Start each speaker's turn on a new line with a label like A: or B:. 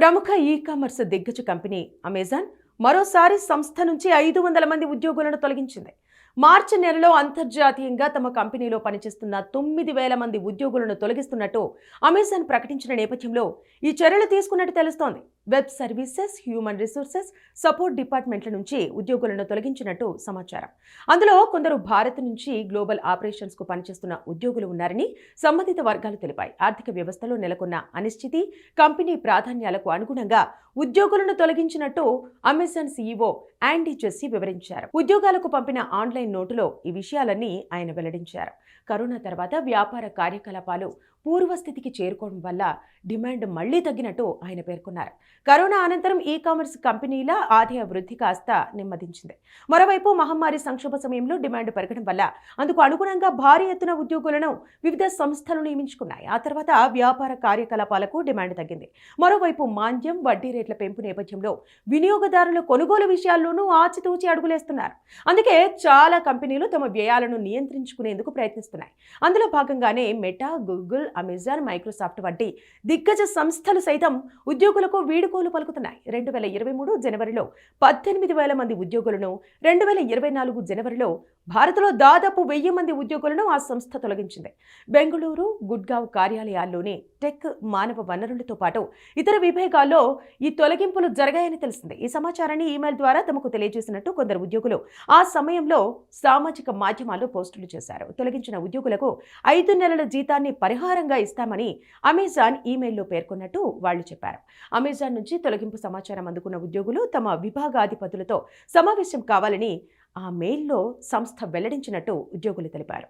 A: ప్రముఖ e commerce దిగ్గజ company Amazon మరోసారి సంస్థ నుంచి ఐదు వందల మంది ఉద్యోగులను తొలగించింది. మార్చి నెలలో అంతర్జాతీయంగా తమ కంపెనీలో పనిచేస్తున్న తొమ్మిది వేల మంది ఉద్యోగులను తొలగిస్తున్నట్టు అమెజాన్ ప్రకటించిన నేపథ్యంలో ఈ చర్యలు తీసుకున్నట్టు తెలుస్తోంది. Web services human resources support డిపార్ట్మెంట్ల నుంచి ఉద్యోగులను తొలగించినట్టు సమాచారం. అందులో కొందరు భారత్ నుంచి గ్లోబల్ ఆపరేషన్స్కు పనిచేస్తున్న ఉద్యోగులు ఉన్నారని సంబంధిత వర్గాలు తెలిపాయి. ఆర్థిక వ్యవస్థలో నెలకొన్న అనిశ్చితి కంపెనీ ప్రాధాన్యాలకు అనుగుణంగా ఉద్యోగులను తొలగించినట్టు అమెజాన్ సీఈఓ యాండీ జెస్సీ వివరించారు. ఉద్యోగాలకు పంపిన ఆన్లైన్ నోటులో ఈ విషయాలన్నీ ఆయన వెల్లడించారు. కరోనా తర్వాత వ్యాపార కార్యకలాపాలు పూర్వస్థితికి చేరుకోవడం వల్ల డిమాండ్ మళ్ళీ తగ్గినట్టు ఆయన పేర్కొన్నారు. కరోనా అనంతరం ఈ కామర్స్ కంపెనీల ఆదాయ వృద్ధి కాస్త నెమ్మదించింది. మరోవైపు మహమ్మారి సంక్షోభ సమయంలో డిమాండ్ పెరగడం వల్ల అందుకు అనుగుణంగా భారీ ఎత్తున ఉద్యోగులను వివిధ సంస్థలు నియమించుకున్నాయి. ఆ తర్వాత వ్యాపార కార్యకలాపాలకు డిమాండ్ తగ్గింది. మరోవైపు మాంద్యం వడ్డీ రేట్ల పెంపు నేపథ్యంలో వినియోగదారుల కొనుగోలు విషయాల్లోనూ ఆచితూచి అడుగులేస్తున్నారు. అందుకే చాలా కంపెనీలు తమ వ్యయాలను నియంత్రించుకునేందుకు ప్రయత్నిస్తున్నాయి. అందులో భాగంగానే మెటా గూగుల్ అమెజాన్ మైక్రోసాఫ్ట్ వంటి దిగ్గజ సంస్థలు సైతం ఉద్యోగులకు వీడుకోలు పలుకుతున్నాయి. రెండు వేల ఇరవై మూడు జనవరిలో పద్దెనిమిది వేల మంది ఉద్యోగులను రెండు వేల ఇరవై నాలుగు జనవరిలో భారత్లో దాదాపు వెయ్యి మంది ఉద్యోగులను ఆ సంస్థ తొలగించింది. బెంగళూరు గుడ్గావ్ కార్యాలయాల్లోని టెక్ మానవ వనరులతో పాటు ఇతర విభాగాల్లో ఈ తొలగింపులు జరిగాయని తెలిసింది. ఈ సమాచారాన్ని ఈమెయిల్ ద్వారా తమకు తెలియజేసినట్టు కొందరు ఉద్యోగులు ఆ సమయంలో సామాజిక మాధ్యమాల్లో పోస్టులు చేశారు. తొలగించిన ఉద్యోగులకు ఐదు నెలల జీతాన్ని పరిహారంగా ఇస్తామని అమెజాన్ ఈమెయిల్లో పేర్కొన్నట్టు వాళ్ళు చెప్పారు. అమెజాన్ నుంచి తొలగింపు సమాచారం అందుకున్న ఉద్యోగులు తమ విభాగాధిపతులతో సమావేశం కావాలని ఆ మెయిల్లో సంస్థ వెల్లడించినట్టు ఉద్యోగులు తెలిపారు.